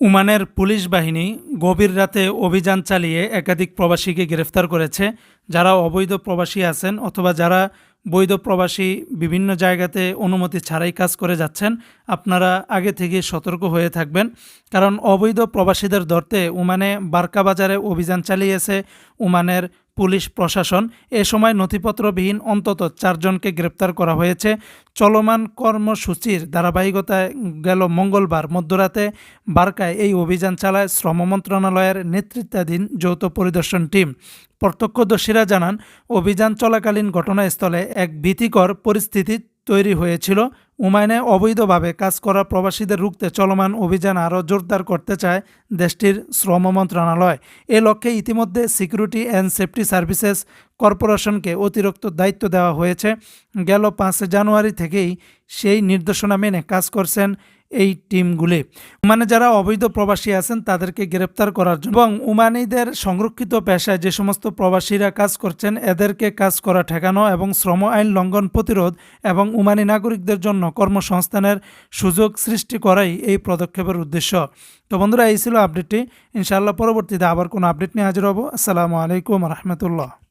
ওমানের পুলিশ বাহিনী গভীর রাতে অভিযান চালিয়ে একাধিক প্রবাসীকে গ্রেফতার করেছে। যারা অবৈধ প্রবাসী আছেন অথবা যারা বৈধ প্রবাসী বিভিন্ন জায়গাতে অনুমতি ছাড়াই কাজ করে যাচ্ছেন, আপনারা আগে থেকে সতর্ক হয়ে থাকবেন। কারণ অবৈধ প্রবাসীদের ধরতে উমানে বার্কা বাজারে অভিযান চালিয়েছে ওমানের পুলিশ প্রশাসন এ সময় নথিপত্রবিহীন অন্তত চারজনকে গ্রেপ্তার করা হয়েছে। চলমান কর্মসূচির ধারাবাহিকতায় গেল মঙ্গলবার মধ্যরাতে বার্কায় এই অভিযান চালায় শ্রম মন্ত্রণালয়ের নেতৃত্বাধীন যৌথ পরিদর্শন টিম। প্রত্যক্ষদর্শীরা জানান, অভিযান চলাকালীন ঘটনাস্থলে এক ভীতিকর পরিস্থিতি তৈরি হয়েছিল। উমায়নে অবৈধভাবে কাজ করা প্রবাসীদের রুখতে চলমান অভিযান আরও জোরদার করতে চায় দেশটির শ্রম মন্ত্রণালয়। এ লক্ষ্যে ইতিমধ্যে সিকিউরিটি অ্যান্ড সেফটি সার্ভিসেস কর্পোরেশনকে অতিরিক্ত দায়িত্ব দেওয়া হয়েছে। গেল পাঁচ জানুয়ারি থেকেই সেই নির্দেশনা মেনে কাজ করছেন এই টিমগুলি। মানে যারা অবৈধ প্রবাসী আছেন, তাদেরকে গ্রেপ্তার করার জন্য এবং উমানিদের সংরক্ষিত পেশায় যে সমস্ত প্রবাসীরা কাজ করছেন, এদেরকে কাজ করা ঠেকানো এবং শ্রম আইন লঙ্ঘন প্রতিরোধ এবং উমানি নাগরিকদের জন্য কর্মসংস্থানের সুযোগ সৃষ্টি করাই এই পদক্ষেপের উদ্দেশ্য। তো বন্ধুরা, এই ছিল আপডেটটি। ইনশাআল্লাহ পরবর্তীতে আবার কোনো আপডেট নিয়ে হাজির হব। আসসালামু আলাইকুম রহমতুল্লাহ।